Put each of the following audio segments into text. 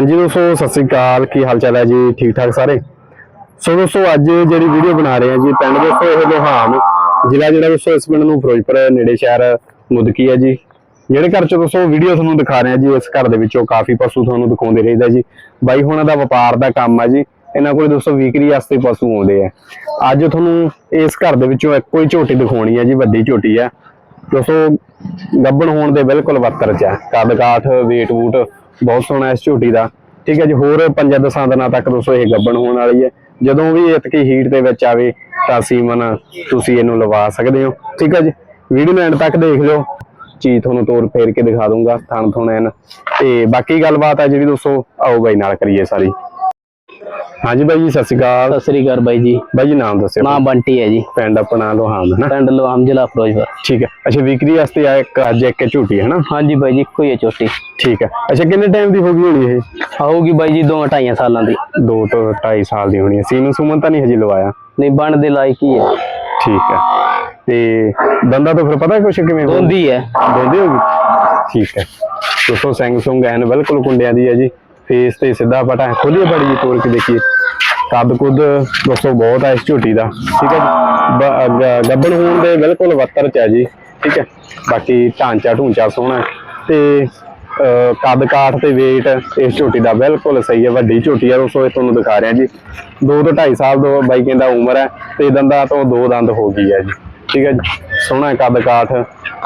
ਹਾਂਜੀ ਦੋਸਤੋ, ਸਤਿ ਸ੍ਰੀ ਅਕਾਲ। ਕੀ ਹਾਲ ਚਾਲ ਹੈ ਜੀ? ਠੀਕ ਠਾਕ ਸਾਰੇ? ਸੋ ਦੋਸਤੋ, ਅੱਜ ਜਿਹੜੀ ਵੀਡੀਓ ਬਣਾ ਰਹੇ ਹਾਂ ਜੀ, ਪਿੰਡ ਦੋਸਤੋ, ਇਹ ਲੋਹਾਮ ਜ਼ਿਲ੍ਹਾ ਜਿਹੜਾ ਦੋਸਤੋ, ਇਸ ਪਿੰਡ ਨੂੰ ਫਿਰੋਜ਼ਪੁਰ ਨੇੜੇ ਸ਼ਹਿਰ ਮੁਦਕੀ ਹੈ ਜੀ। ਜਿਹੜੇ ਘਰ ਚ ਦੋਸਤੋ ਵੀਡੀਓ ਤੁਹਾਨੂੰ ਦਿਖਾ ਰਹੇ ਹਾਂ ਜੀ, ਇਸ ਘਰ ਦੇ ਵਿੱਚੋਂ ਕਾਫੀ ਪਸ਼ੂ ਤੁਹਾਨੂੰ ਦਿਖਾਉਂਦੇ ਰਹਿੰਦਾ ਜੀ। ਬਾਈ, ਹੁਣਾਂ ਦਾ ਵਪਾਰ ਦਾ ਕੰਮ ਹੈ ਜੀ। ਇਹਨਾਂ ਕੋਲ ਦੋਸਤੋ, ਵੀਕਰੀ ਵਾਸਤੇ ਪਸ਼ੂ ਆਉਂਦੇ ਆ। ਅੱਜ ਤੁਹਾਨੂੰ ਇਸ ਘਰ ਦੇ ਵਿੱਚੋਂ ਇੱਕੋ ਹੀ ਝੋਟੀ ਦਿਖਾਉਣੀ ਹੈ ਜੀ, ਵੱਡੀ ਝੋਟੀ ਹੈ। ਦੋਸਤੋ ਗੱਬਣ ਹੋਣ ਦੇ ਬਿਲਕੁਲ ਵੱਤਰ ਚ ਹੈ। ਕੱਦ ਕਾਠ ਵੇਟ ਵੂਟ ਬਹੁਤ ਸੋਹਣਾ ਇਸ ਝੋਟੀ ਦਾ। ਠੀਕ ਹੈ ਜੀ, ਹੋਰ ਪੰਜਾਂ ਦਸਾਂ ਦਿਨਾਂ ਤੱਕ ਦੋਸਤੋ ਇਹ ਗੱਬਣ ਹੋਣ ਵਾਲੀ ਹੈ। ਜਦੋਂ ਵੀ ਇਤਕੀ ਹੀਟ ਦੇ ਵਿੱਚ ਆਵੇ ਤਾਂ ਸੀਮਨ ਤੁਸੀਂ ਇਹਨੂੰ ਲਵਾ ਸਕਦੇ ਹੋ। ਠੀਕ ਹੈ ਜੀ ਵੀਡੀਓ ਨੂੰ ਐਂਡ ਤੱਕ ਦੇਖ ਲਿਓ। ਚੀਜ਼ ਤੁਹਾਨੂੰ ਤੋਰ ਫੇਰ ਕੇ ਦਿਖਾ ਦੂੰਗਾ ਥਣ ਥੁਣ ਐਨ। ਤੇ ਬਾਕੀ ਗੱਲਬਾਤ ਹੈ ਜਿਹੜੀ ਦੋਸਤੋ, ਆਓ ਬਾਈ ਨਾਲ ਕਰੀਏ ਸਾਰੀ। ਹਾਂਜੀ ਬਾਈ ਜੀ ਸਤਿ ਸ਼੍ਰੀ ਅਕਾਲ। ਸਤਿ ਸ੍ਰੀ ਅਕਾਲ ਬਾਈ ਜੀ। ਬਾਈ ਜੀ ਨਾਮ ਦੱਸਿਓ। ਨਾਮ ਬੰਟੀ ਹੈ ਜੀ। ਪਿੰਡ ਆਪਣਾ ਲੋਹਾਮ ਹੈ ਨਾ? ਪਿੰਡ ਲੋਹਾਮ ਜ਼ਿਲ੍ਹਾ ਫਿਰੋਜ਼ਪੁਰ। ਠੀਕ ਹੈ। ਅੱਛਾ ਵਿਕਰੀ ਵਾਸਤੇ ਆ ਇੱਕ ਅੱਜ ਇੱਕ ਝੂਟੀ ਹੈ ਨਾ? ਹਾਂਜੀ ਬਾਈ ਜੀ ਇੱਕੋ ਹੀ ਠੀਕ ਹੈ। ਅੱਛਾ ਕਿੰਨੇ ਟਾਈਮ ਦੀ ਹੋ ਗਈ ਹੋਣੀ ਇਹ? ਆਊਗੀ ਬਾਈ ਜੀ ਦੋ ਢਾਈਆਂ ਸਾਲਾਂ ਦੀ। 2 ਤੋਂ 2.5 ਸਾਲ ਦੀ ਹੋਣੀ ਹੈ। ਸੀਮਨ ਸੁਮਨ ਤਾਂ ਨਹੀਂ ਹਜੇ ਲਵਾਇਆ? ਨਹੀਂ ਬਣ ਦੇ ਲਾਇਕ ਹੀ ਹੈ। ਠੀਕ ਹੈ। ਤੇ ਦੰਦਾ ਤੋਂ ਫਿਰ ਪਤਾ ਕੁਛ ਕਿਵੇਂ? ਦੋਂਦੀ ਹੈ। ਦੋਂਦੀ ਹੋਗੀ ਠੀਕ ਹੈ। ਦੋਸਤੋ ਸੁੰਗ ਐਨ ਬਿਲਕੁਲ ਕੁੰਡਿਆਂ ਦੀ ਹੈ ਜੀ। ਫੇਸ ਤੇ ਸਿੱਧਾ ਪਟਾ ਖੋਲੀਏ ਬੜੀ ਜੀ ਤੋੜ ਕੇ ਦੇਖੀਏ। ਕੱਦ ਕੁੱਦ ਦੋਸਤੋ ਬਹੁਤ ਹੈ ਇਸ ਝੋਟੀ ਦਾ। ਠੀਕ ਹੈ ਜੀ? ਹੋਣ ਦੇ ਬਿਲਕੁਲ ਵੱਤਰ ਚ ਹੈ ਜੀ। ਠੀਕ ਹੈ? ਬਾਕੀ ਢਾਂਚਾ ਢੂੰਚਾ ਸੋਹਣਾ ਹੈ। ਤੇ ਕੱਦ ਕਾਠ ਤੇ weight ਇਸ ਝੋਟੀ ਦਾ ਬਿਲਕੁਲ ਸਹੀ ਹੈ। ਵੱਡੀ ਝੋਟੀ ਹੈ ਦੋਸਤੋ, ਇਹ ਤੁਹਾਨੂੰ ਦਿਖਾ ਰਿਹਾ ਜੀ। 2 ਤੋਂ 2.5 ਸਾਲ ਦੋ ਬਾਈ ਕਹਿੰਦਾ ਉਮਰ ਹੈ ਤੇ ਦੰਦਾਂ ਤੋਂ ਦੋ ਦੰਦ ਹੋ ਗਈ ਹੈ ਜੀ। ਠੀਕ ਹੈ ਸੋਹਣਾ ਕੱਦ ਕਾਠ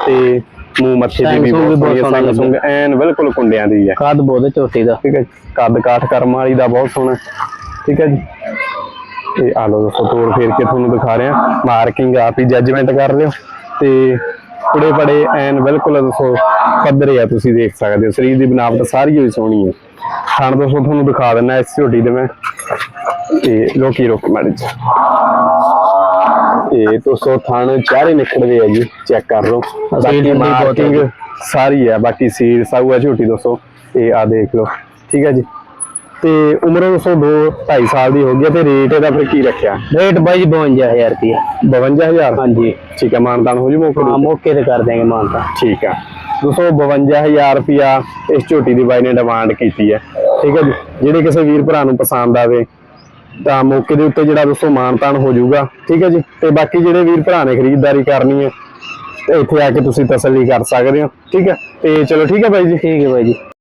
ਤੇ ਮੂੰਹ ਮੱਥੇ ਦੀ ਵੀ ਬਹੁਤ ਸੋਹਣਾ ਸੋਹਣਾ ਸੰਗ ਐਨ ਬਿਲਕੁਲ ਕੁੰਡਿਆਂ ਦੀ ਹੈ ਕਾਦ ਬਹੁਤ ਹੈ ਝੋਟੀ ਦਾ। ਠੀਕ ਹੈ। ਕੱਦ ਕਾਠ ਕਰਮ ਵਾਲੀ ਦਾ ਬਹੁਤ ਸੋਹਣਾ। ਠੀਕ ਹੈ ਜੀ। ਤੇ ਆ ਲੋ ਦੋਸਤੋ ਤੋੜ ਫੇਰ ਕੇ ਤੁਹਾਨੂੰ ਦਿਖਾ ਰਿਹਾ। ਮਾਰਕਿੰਗ ਆਪ ਹੀ ਜੱਜਮੈਂਟ ਕਰ ਲਿਓ ਤੇ ਕੁੜੇ ਪੜੇ ਐਨ ਬਿਲਕੁਲ ਦੋਸਤੋ ਪੱਧਰੇ ਆ ਤੁਸੀਂ ਦੇਖ ਸਕਦੇ ਹੋ। ਸਰੀਰ ਦੀ ਬਨਾਵਟ ਸਾਰੀ ਹੋਈ ਸੋਹਣੀ ਹੈ ਥਣ ਦੋਸਤੋ ਤੁਹਾਨੂੰ ਦਿਖਾ ਦਿੰਦਾ ਇਸ ਝੋਟੀ ਦੇ ਮੈਂ। ਤੇ ਰੋਕੀ ਰੋਕੀ ਮਾੜੀ ਜੀ ਇਹ ਦੋਸਤੋ ਥਣ ਚਾਰੇ ਨਿਕਲਦੇ ਆ ਜੀ ਚੈੱਕ ਕਰ ਲਓ। ਬਾਕੀ ਮਾਰਕਿੰਗ। ਸਾਰੀ ਹੈ ਬਾਕੀ ਸੀਰ ਸਾਊ ਹੈ ਝੋਟੀ ਦੋਸਤੋ ਇਹ ਆ ਦੇਖ ਲਓ। ਠੀਕ ਹੈ ਜੀ। ਤੇ ਉਮਰ ਦੋਸਤੋ 2 2.5 ਸਾਲ ਦੀ ਹੋ ਗਈ ਤੇ ਰੇਟ ਇਹਦਾ ਫਿਰ ਕੀ ਰੱਖਿਆ? ਰੇਟ ਬਾਈ ਜੀ 52000 ਰੁਪਏ। 52000 ਹਾਂਜੀ। ਠੀਕ ਹੈ ਮਾਨਦਾਨ ਹੋ ਜੂ ਮੌਕੇ ਹਾਂ ਤੇ? ਮੌਕੇ ਤੇ ਕਰ ਦੇਂਗੇ ਮਾਨਤਾ ਠੀਕ ਹੈ ਦੋਸਤੋ 52000 ਰੁਪਿਆ ਇਸ ਝੋਟੀ ਦੀ ਬਾਈ ਨੇ ਡਿਮਾਂਡ ਕੀਤੀ ਹੈ ਠੀਕ ਹੈ ਜੀ। ਜਿਹੜੇ ਕਿਸੇ ਵੀਰ ਭਰਾ ਨੂੰ ਪਸੰਦ ਆਵੇ ਤਾਂ ਮੌਕੇ ਦੇ ਉੱਤੇ ਜਿਹੜਾ ਦੋਸਤੋ ਮਾਨਤਾਨ ਹੋ ਜਾਊਗਾ। ਠੀਕ ਹੈ ਜੀ? ਤੇ ਬਾਕੀ ਜਿਹੜੇ ਵੀਰ ਭਰਾ ਨੇ ਖਰੀਦਦਾਰੀ ਕਰਨੀ ਹੈ ਤੇ ਇੱਥੇ ਆ ਕੇ ਤੁਸੀਂ ਤਸੱਲੀ ਕਰ ਸਕਦੇ ਹੋ। ਠੀਕ ਹੈ? ਤੇ ਚਲੋ ਠੀਕ ਹੈ ਬਾਈ ਜੀ। ਠੀਕ ਹੈ ਬਾਈ ਜੀ।